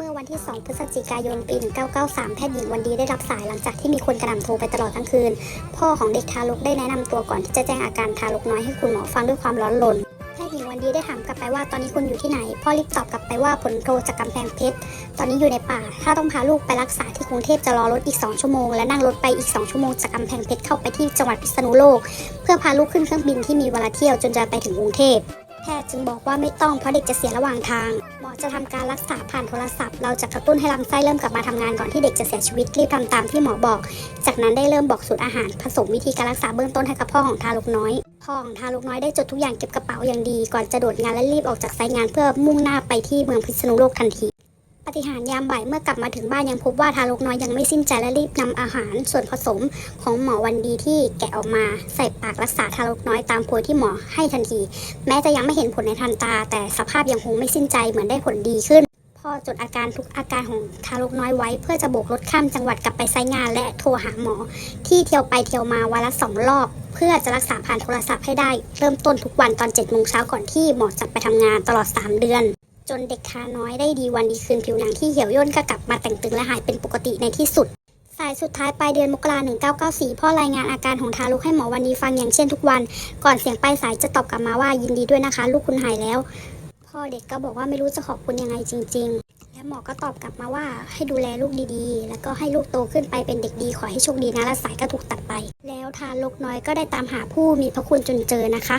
เมื่อวันที่ 2 พฤศจิกายนปี 1993 แพทย์หญิงวันดีได้รับสายหลังจากที่มีคนกระหน่ำโทรไปตลอดทั้งคืน พ่อของเด็กทารกได้แนะนำตัวก่อนที่จะแจ้งอาการทารกน้อยให้คุณหมอฟังด้วยความร้อนรนแพทย์หญิงวันดีได้ถามกลับไปว่าตอนนี้คุณอยู่ที่ไหน พ่อรีบตอบกลับไปว่าผลโทรจากกำแพงเพชร ตอนนี้อยู่ในป่า ถ้าต้องพาลูกไปรักษาที่กรุงเทพจะรอรถอีก 2 ชั่วโมง และนั่งรถไปอีก 2 ชั่วโมงจากกำแพงเพชรเข้าไปที่จังหวัดพิษณุโลก เพื่อพาลูกขึ้นเครื่องบินที่มีเวลาเที่ยวจนจะไปถึงกรุงเทพ ทย์จึงบอกว่าไม่ต้องเพราะเด็กจะเสียระหว่างทาง หมอจะทำการรักษาผ่านโทรศัพท์ เราจะกระตุ้นให้ลำไส้เริ่มกลับมาทำงานก่อนที่เด็กจะเสียชีวิตรีบทำตามที่หมอบอก จากนั้นได้เริ่มบอกสูตรอาหาร ผสมวิธีการรักษาเบื้องต้นให้กับพ่อของทารกน้อย พ่อของทารกน้อยได้จดทุกอย่างเก็บกระเป๋าอย่างดี ก่อนจะโดดงานและรีบออกจากไซต์งานเพื่อมุ่งหน้าไปที่เมืองพิษณุโลกทันที ปฏิหารยามบ่ายเมื่อกลับมาถึงบ้านยังพบว่าทารกน้อยยังไม่สิ้นใจและรีบนำอาหารส่วนผสมของหมอวันดีที่แกะออกมาใส่ปากรักษาทารกน้อยตามโพยที่หมอให้ทันที แม้จะยังไม่เห็นผลในทันตา แต่สภาพยังคงไม่สิ้นใจเหมือนได้ผลดีขึ้นพ่อจดอาการทุกอาการของทารกน้อยไว้ เพื่อจะโบกรถข้ามจังหวัดกลับไปไซงาน และโทรหาหมอ ที่เที่ยวไปเที่ยวมาวันละสองรอบ เพื่อจะรักษาผ่านโทรศัพท์ให้ได้ เริ่มต้นทุกวันตอน7จ็ดโมงเช้าก่อนที่หมอจะไปทำงานตลอด 3 เดือน จนเด็กทาน้อยได้ดีวันดีคืนผิวหนังที่เหี่ยวย่นก็กลับมาแต่งตึงและหายเป็นปกติในที่สุด สายสุดท้ายปลายเดือนมกรา1994 พ่อรายงานอาการของทารกให้หมอวันดีฟังอย่างเช่นทุกวัน ก่อนเสียงปลายสายจะตอบกลับมาว่ายินดีด้วยนะคะ ลูกคุณหายแล้ว พ่อเด็กก็บอกว่าไม่รู้จะขอบคุณยังไงจริง ๆ และหมอก็ตอบกลับมาว่าให้ดูแลลูกดีๆ แล้วก็ให้ลูกโตขึ้นไปเป็นเด็กดีขอให้โชคดีนะและสายก็ถูกตัดไป แล้วทารกน้อยก็ได้ตามหาผู้มีพระคุณจนเจอนะคะ